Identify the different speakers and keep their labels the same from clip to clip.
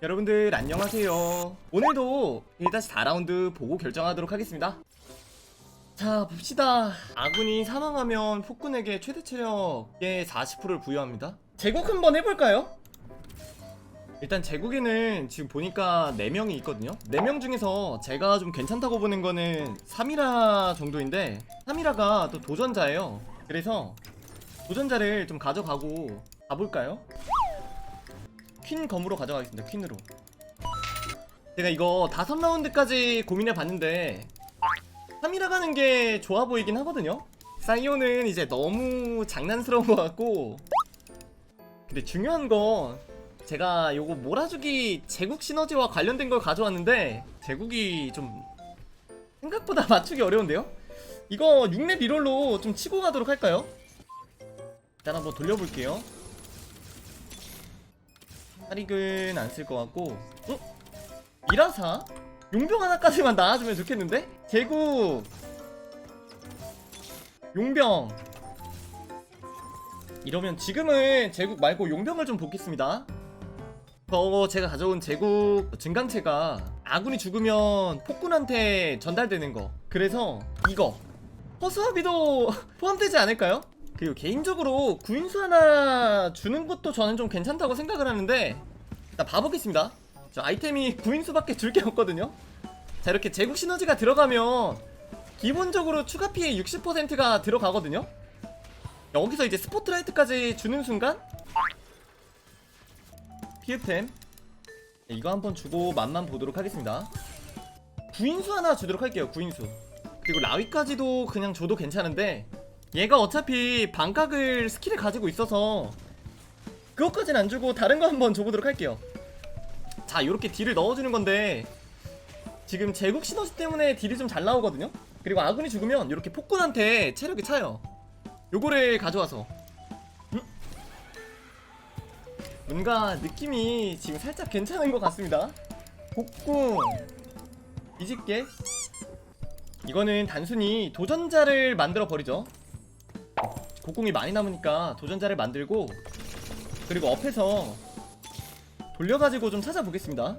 Speaker 1: 여러분들 안녕하세요. 오늘도 1-4라운드 보고 결정하도록 하겠습니다. 자 봅시다. 아군이 사망하면 폭군에게 최대 체력의 40%를 부여합니다. 제국 한번 해볼까요? 일단 제국에는 지금 보니까 4명이 있거든요 4명 중에서 제가 좀 괜찮다고 보는 거는 3이라 정도인데 3이라가 또 도전자예요 그래서 도전자를 좀 가져가고 가볼까요? 퀸 검으로 가져가겠습니다 퀸으로 제가 이거 다섯 라운드까지 고민해 봤는데 3이라 가는 게 좋아 보이긴 하거든요 사이오는 이제 너무 장난스러운 것 같고 근데 중요한 건 제가 요거 몰아주기 제국 시너지와 관련된 걸 가져왔는데 제국이 좀 생각보다 맞추기 어려운데요? 이거 6렙 리롤로 좀 치고 가도록 할까요? 일단 한번 돌려볼게요 사릭은 안 쓸 것 같고 어? 미라사? 용병 하나까지만 나와주면 좋겠는데? 제국 용병 이러면 지금은 제국 말고 용병을 좀 뽑겠습니다 저 제가 가져온 제국 증강체가 아군이 죽으면 폭군한테 전달되는 거 그래서 이거 허수아비도 포함되지 않을까요? 그리고 개인적으로 구인수 하나 주는 것도 저는 좀 괜찮다고 생각을 하는데 일단 봐보겠습니다. 저 아이템이 구인수밖에 줄 게 없거든요. 자 이렇게 제국 시너지가 들어가면 기본적으로 추가 피해 60%가 들어가거든요. 여기서 이제 스포트라이트까지 주는 순간 피읍템. 이거 한번 주고 맛만 보도록 하겠습니다. 구인수 하나 주도록 할게요 구인수. 그리고 라위까지도 그냥 줘도 괜찮은데 얘가 어차피 반각을 스킬을 가지고 있어서 그것까진 안 주고 다른 거 한번 줘보도록 할게요. 자 요렇게 딜을 넣어주는 건데 지금 제국 시너지 때문에 딜이 좀 잘 나오거든요? 그리고 아군이 죽으면 이렇게 폭군한테 체력이 차요. 요거를 가져와서. 음? 뭔가 느낌이 지금 살짝 괜찮은 것 같습니다. 복궁 뒤집게. 이거는 단순히 도전자를 만들어 버리죠 곡궁이 많이 남으니까 도전자를 만들고 그리고 업해서 돌려가지고 좀 찾아보겠습니다.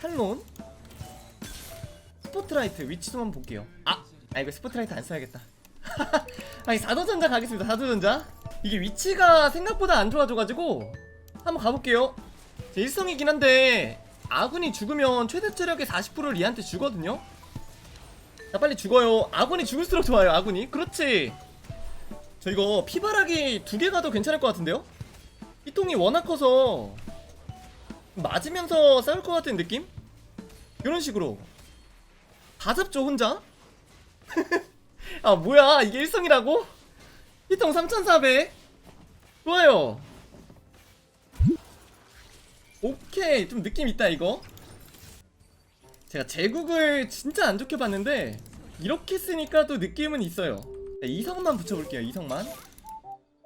Speaker 1: 탈론. 스포트라이트 위치 좀 한번 볼게요. 아! 아 이거 스포트라이트 안 써야겠다. 아니 4도전자 가겠습니다 4도전자. 이게 위치가 생각보다 안 좋아져가지고 한번 가볼게요. 제 일성이긴 한데 아군이 죽으면 최대 체력의 40%를 얘한테 주거든요 자 빨리 죽어요. 아군이 죽을수록 좋아요 아군이. 그렇지. 저 이거 피바라기 두 개 가도 괜찮을 것 같은데요? 피통이 워낙 커서 맞으면서 싸울 것 같은 느낌? 이런 식으로. 다 잡죠 혼자? 아 뭐야? 이게 일성이라고? 피통 3400 좋아요. 오케이. 좀 느낌 있다 이거 제가 제국을 진짜 안 좋게 봤는데 이렇게 쓰니까 또 느낌은 있어요. 네, 이성만 붙여볼게요 이성만.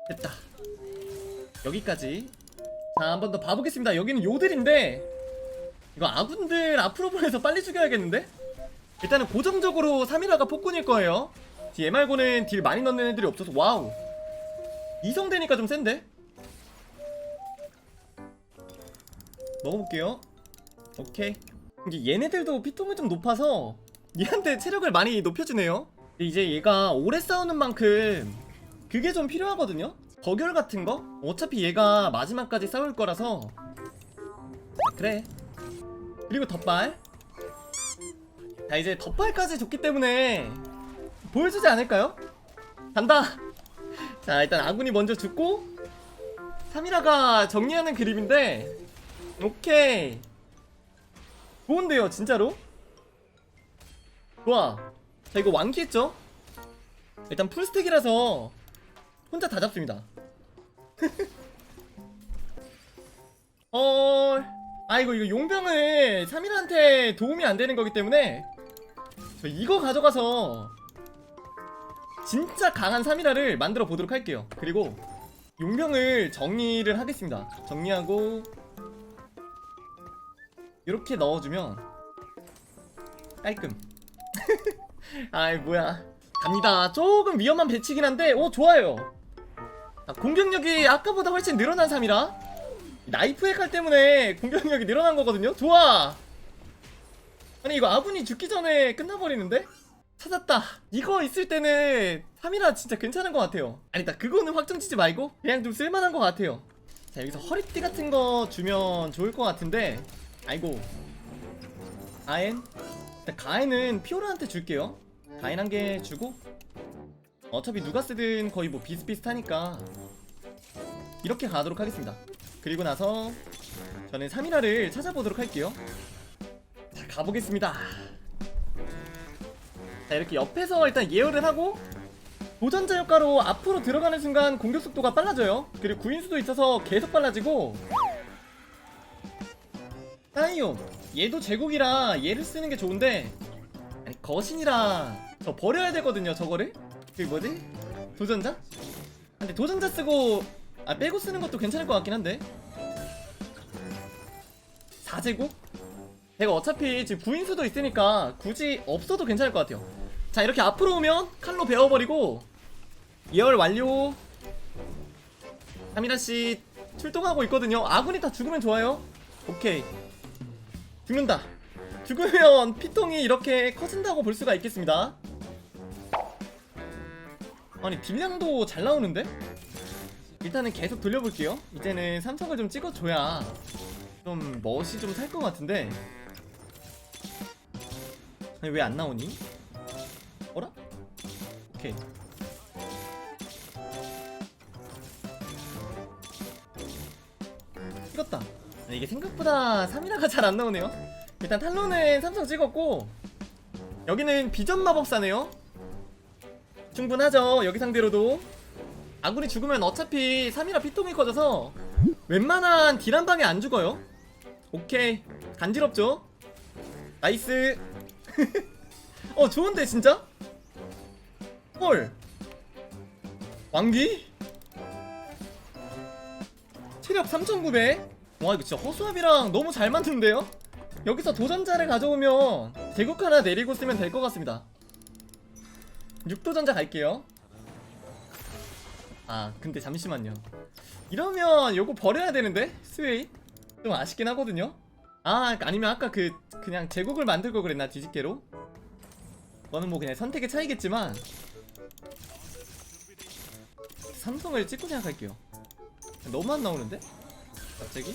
Speaker 1: 됐다. 여기까지. 자 한 번 더 봐보겠습니다. 여기는 요들인데 이거 아군들 앞으로 보내서 빨리 죽여야겠는데? 일단은 고정적으로 3이라가 폭군일 거예요. 얘 말고는 딜 많이 넣는 애들이 없어서 와우. 이성 되니까 좀 센데? 먹어볼게요. 오케이 얘네들도 피통이 좀 높아서 얘한테 체력을 많이 높여주네요. 이제 얘가 오래 싸우는 만큼 그게 좀 필요하거든요? 거결 같은 거? 어차피 얘가 마지막까지 싸울 거라서. 아, 그래. 그리고 덧발. 자 이제 덧발까지 줬기 때문에 보여주지 않을까요? 간다! 자 일단 아군이 먼저 죽고 3이라가 정리하는 그림인데 오케이 좋은데요 진짜로? 좋아. 자 이거 완기했죠? 일단 풀스택이라서 혼자 다 잡습니다. 어... 아이고 이거 용병을 3일한테 도움이 안 되는 거기 때문에 저 이거 가져가서 진짜 강한 3일화를 만들어 보도록 할게요. 그리고 용병을 정리를 하겠습니다. 정리하고 이렇게 넣어주면 깔끔. 아이 뭐야. 갑니다. 조금 위험한 배치긴 한데 오 좋아요. 자, 공격력이 아까보다 훨씬 늘어난 3이라 나이프 핵칼 때문에 공격력이 늘어난 거거든요. 좋아. 아니 이거 아군이 죽기 전에 끝나버리는데? 찾았다. 이거 있을 때는 3이라 진짜 괜찮은 것 같아요. 아니다 그거는 확정치지 말고 그냥 좀 쓸만한 것 같아요. 자 여기서 허리띠 같은 거 주면 좋을 것 같은데 아이고. 가엔? 일단 가엔은 피오라한테 줄게요. 가엔 한 개 주고. 어차피 누가 쓰든 거의 뭐 비슷비슷하니까. 이렇게 가도록 하겠습니다. 그리고 나서 저는 3이라를 찾아보도록 할게요. 자 가보겠습니다. 자 이렇게 옆에서 일단 예열을 하고 도전자 효과로 앞으로 들어가는 순간 공격 속도가 빨라져요. 그리고 구인수도 있어서 계속 빨라지고 따이용 얘도 제국이라 얘를 쓰는 게 좋은데 아니 거신이라 저 버려야 되거든요 저거를. 그 뭐지? 도전자? 근데 도전자 쓰고 아 빼고 쓰는 것도 괜찮을 것 같긴 한데. 4제국? 내가 어차피 지금 구인수도 있으니까 굳이 없어도 괜찮을 것 같아요. 자 이렇게 앞으로 오면 칼로 베어버리고 예열 완료. 카미라씨 출동하고 있거든요. 아군이 다 죽으면 좋아요. 오케이 죽는다 죽으면 피통이 이렇게 커진다고 볼 수가 있겠습니다 아니 딜량도 잘 나오는데? 일단은 계속 돌려볼게요 이제는 삼성을 좀 찍어줘야 좀 멋이 좀 살 것 같은데 아니 왜 안 나오니? 어라? 오케이 찍었다 이게 생각보다 3이라가 잘 안 나오네요. 일단 탈론은 삼성 찍었고 여기는 비전 마법사네요. 충분하죠 여기 상대로도. 아군이 죽으면 어차피 3이라 피통이 커져서 웬만한 딜한 방에 안 죽어요. 오케이 간지럽죠? 나이스. 어 좋은데 진짜? 헐. 왕기? 체력 3900 와 이거 진짜 허수아비랑 너무 잘 맞는데요? 여기서 도전자를 가져오면 제국 하나 내리고 쓰면 될 것 같습니다. 6도전자 갈게요. 아 근데 잠시만요. 이러면 요거 버려야 되는데? 스웨이? 좀 아쉽긴 하거든요? 아 아니면 아까 그 그냥 제국을 만들 걸 그랬나 뒤집개로? 그거는 뭐 그냥 선택의 차이겠지만 삼성을 찍고 생각할게요. 너무 안 나오는데 갑자기?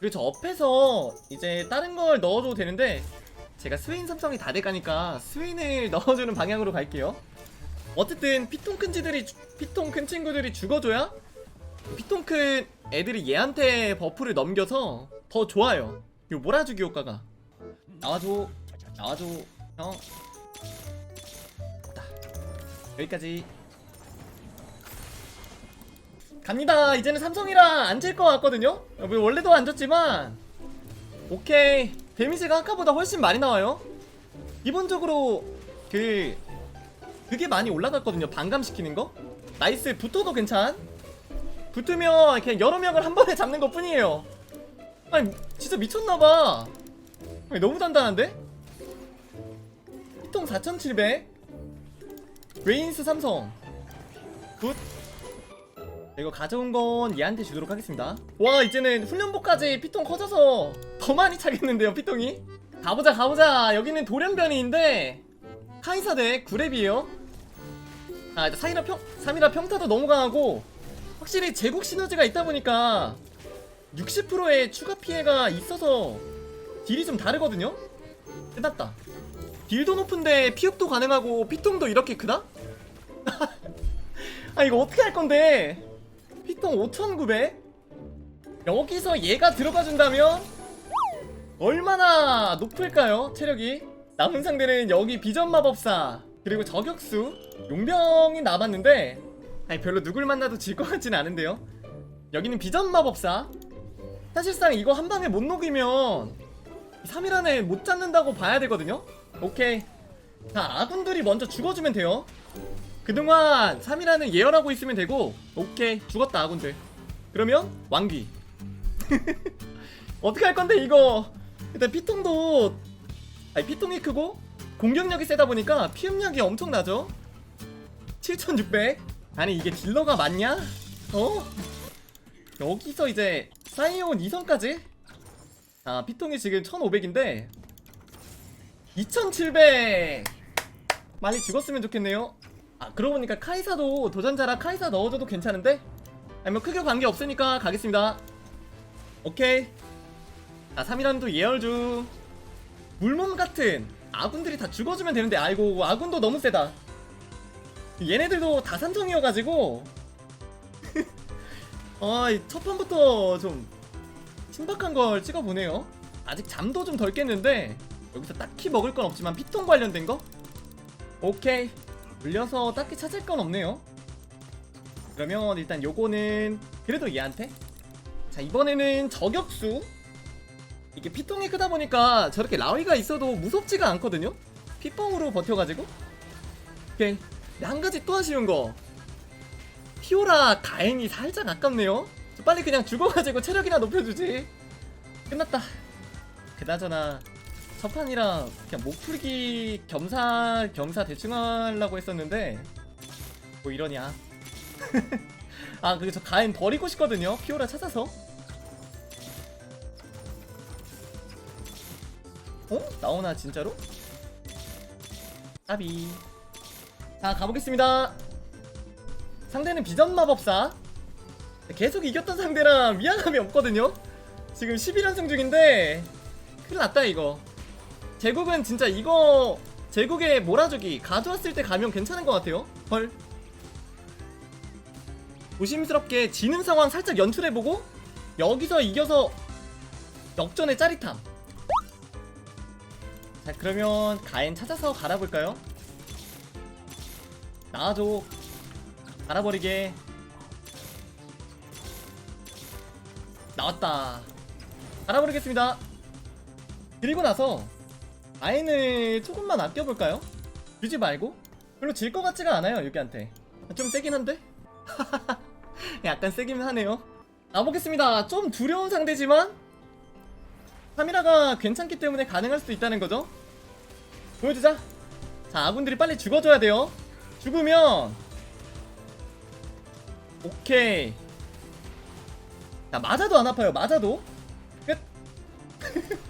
Speaker 1: 그리고 저 옆에서 이제 다른 걸 넣어줘도 되는데 제가 스웨인 삼성이 다 돼가니까 스웨인을 넣어주는 방향으로 갈게요. 어쨌든 피통 큰 지들이 주- 피통 큰 친구들이 죽어줘야 피통 큰 애들이 얘한테 버프를 넘겨서 더 좋아요. 요 몰아주기 효과가? 나와줘. 나와줘. 형 됐다. 여기까지 갑니다. 이제는 삼성이라 안질것 같거든요. 어, 뭐 원래도 안 졌지만 오케이. 데미지가 아까보다 훨씬 많이 나와요. 기본적으로 그 그게 많이 올라갔거든요. 반감시키는 거. 나이스. 붙어도 괜찮. 붙으면 그냥 여러 명을 한 번에 잡는 것 뿐이에요. 아니 진짜 미쳤나봐. 너무 단단한데? 피통 4700 레인스 삼성. 굿 이거 가져온 건 얘한테 주도록 하겠습니다. 와 이제는 훈련복까지 피통 커져서 더 많이 차겠는데요 피통이? 가보자 가보자. 여기는 돌연변이인데 카이사 대 구랩이에요. 아 일단 4이라 평 3이라 평타도 너무 강하고 확실히 제국 시너지가 있다 보니까 60%의 추가 피해가 있어서 딜이 좀 다르거든요? 끝났다. 딜도 높은데 피흡도 가능하고 피통도 이렇게 크다? 아 이거 어떻게 할 건데 피통 5900 여기서 얘가 들어가 준다면 얼마나 높을까요? 체력이? 남은 상대는 여기 비전 마법사 그리고 저격수 용병이 남았는데 아니 별로 누굴 만나도 질 것 같진 않은데요? 여기는 비전 마법사. 사실상 이거 한 방에 못 녹이면 3일 안에 못 잡는다고 봐야 되거든요? 오케이. 자 아군들이 먼저 죽어주면 돼요 그동안 3일 안에 예열하고 있으면 되고 오케이 죽었다 아군들 그러면 왕귀 어떻게 할 건데 이거? 일단 피통도 아니 피통이 크고 공격력이 세다 보니까 피흡력이 엄청나죠? 7600 아니 이게 딜러가 맞냐? 어? 여기서 이제 사이온 2선까지? 아 피통이 지금 1500인데 2700 빨리 죽었으면 좋겠네요 아 그러고 보니까 카이사도 도전자라 카이사 넣어줘도 괜찮은데? 아니면 크게 관계없으니까 가겠습니다. 오케이. 자 3이라는도 예열 중. 물몸 같은 아군들이 다 죽어주면 되는데 아이고 아군도 너무 세다. 얘네들도 다 산정이어가지고. 아이 첫 판부터 좀 신박한 걸 찍어보네요. 아직 잠도 좀 덜 깼는데 여기서 딱히 먹을 건 없지만 피통 관련된 거? 오케이 물려서 딱히 찾을 건 없네요. 그러면 일단 요거는 그래도 얘한테? 자 이번에는 저격수. 이게 피통이 크다 보니까 저렇게 라위가 있어도 무섭지가 않거든요? 피뻥으로 버텨가지고? 오케이. 한 가지 또 아쉬운 거. 피오라 가엔이 살짝 아깝네요. 저 빨리 그냥 죽어가지고 체력이나 높여주지. 끝났다. 그나저나 첫 판이라 그냥 목 풀기 겸사 겸사 대충 하려고 했었는데 뭐 이러냐. 아 그리고 저 가엔 버리고 싶거든요 피오라 찾아서. 어? 나오나 진짜로? 까비. 자 가보겠습니다. 상대는 비전 마법사. 계속 이겼던 상대라 위안감이 없거든요? 지금 11연승 중인데 큰일 났다 이거 제국은 진짜 이거 제국의 몰아주기 가져왔을 때 가면 괜찮은 것 같아요. 헐. 조심스럽게 지는 상황 살짝 연출해보고 여기서 이겨서 역전의 짜릿함. 자 그러면 가엔 찾아서 갈아볼까요? 나와줘 갈아버리게. 나왔다. 갈아버리겠습니다. 그리고 나서 아인을 조금만 아껴볼까요? 주지 말고? 별로 질 것 같지가 않아요 여기한테. 좀 세긴 한데? 약간 세긴 하네요. 가보겠습니다. 좀 두려운 상대지만 카미라가 괜찮기 때문에 가능할 수도 있다는 거죠? 보여주자. 자 아군들이 빨리 죽어줘야 돼요. 죽으면 오케이. 자 맞아도 안 아파요. 맞아도. 끝.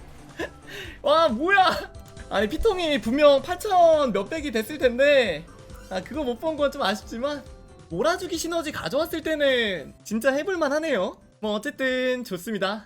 Speaker 1: 와 뭐야 아니 피통이 분명 8천 몇백이 됐을 텐데. 아 그거 못 본 건 좀 아쉽지만 몰아주기 시너지 가져왔을 때는 진짜 해볼만 하네요. 뭐 어쨌든 좋습니다